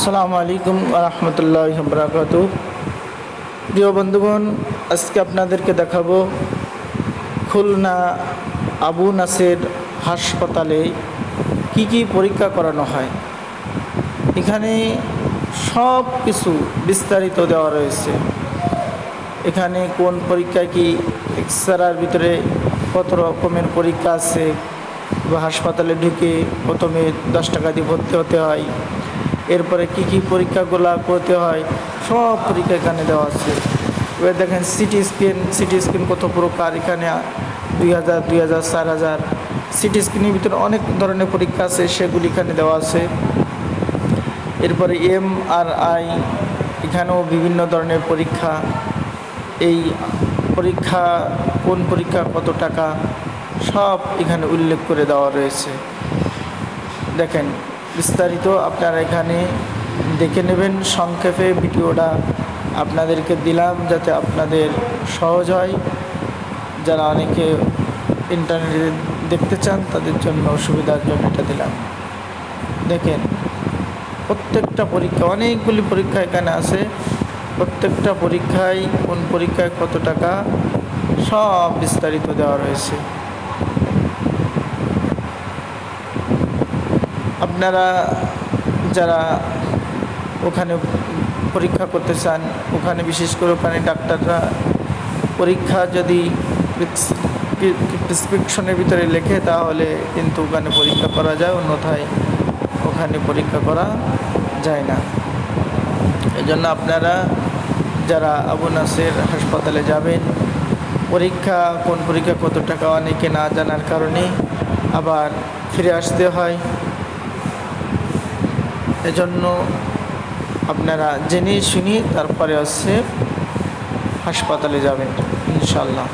আসসালামু আলাইকুম রহমতুল্লাহ বরাকাত প্রিয় বন্ধুগণ, আজকে আপনাদেরকে দেখাবো খুলনা আবু নাসের হাসপাতালে কি কি পরীক্ষা করানো হয়। এখানে সব কিছু বিস্তারিত দেওয়া রয়েছে। এখানে কোন পরীক্ষায় কি এক্সরার ভিতরে কত রকমের পরীক্ষা আছে হাসপাতালে ঢুকে প্রথমে দশ টাকা দিয়ে ভর্তি হতে হয় এরপরে কি কি পরীক্ষাগুলো করতে হয়, সব পরীক্ষা এখানে দেওয়া আছে। এবার দেখেন সিটি স্ক্যান সিটি স্ক্যান কত প্রকার এখানে, দুই হাজার দুই হাজার, চার হাজার। সিটি স্ক্যানের ভিতরে অনেক ধরনের পরীক্ষা আছে, সেগুলি এখানে দেওয়া আছে। এরপরে এম আর আই এখানেও বিভিন্ন ধরনের পরীক্ষা। এই পরীক্ষা, কোন পরীক্ষা কত টাকা, সব এখানে উল্লেখ করে দেওয়া রয়েছে। দেখেন বিস্তারিত আপনারা এখানে দেখে নেবেন। সংক্ষেপে ভিডিওটা আপনাদেরকে দিলাম যাতে আপনাদের সহজ হয়। যারা অনেকে ইন্টারনেটে দেখতে চান, তাদের জন্য সুবিধার জন্য এটা দিলাম। দেখেন, প্রত্যেকটা পরীক্ষা, অনেকগুলি পরীক্ষা এখানে আছে। প্রত্যেকটা পরীক্ষায় কোন পরীক্ষায় কত টাকা, সব বিস্তারিত দেওয়া রয়েছে। আপনারা যারা ওখানে পরীক্ষা করতে চান, ওখানে বিশেষ করে ওখানে ডাক্তাররা পরীক্ষা যদি প্রেসক্রিপশনের ভিতরে লেখে, তাহলে কিন্তু ওখানে পরীক্ষা করা যায়, অন্যথায় ওখানে পরীক্ষা করা যায় না। এই জন্য আপনারা যারা আবু নাসের হাসপাতালে যাবেন, পরীক্ষা, কোন পরীক্ষা কত টাকা, অনেকে না জানার কারণে আবার ফিরে আসতে হয়। এজন্য আপনারা জেনে শুনি তারপরে হচ্ছে হাসপাতালে যাবেন ইনশাল্লাহ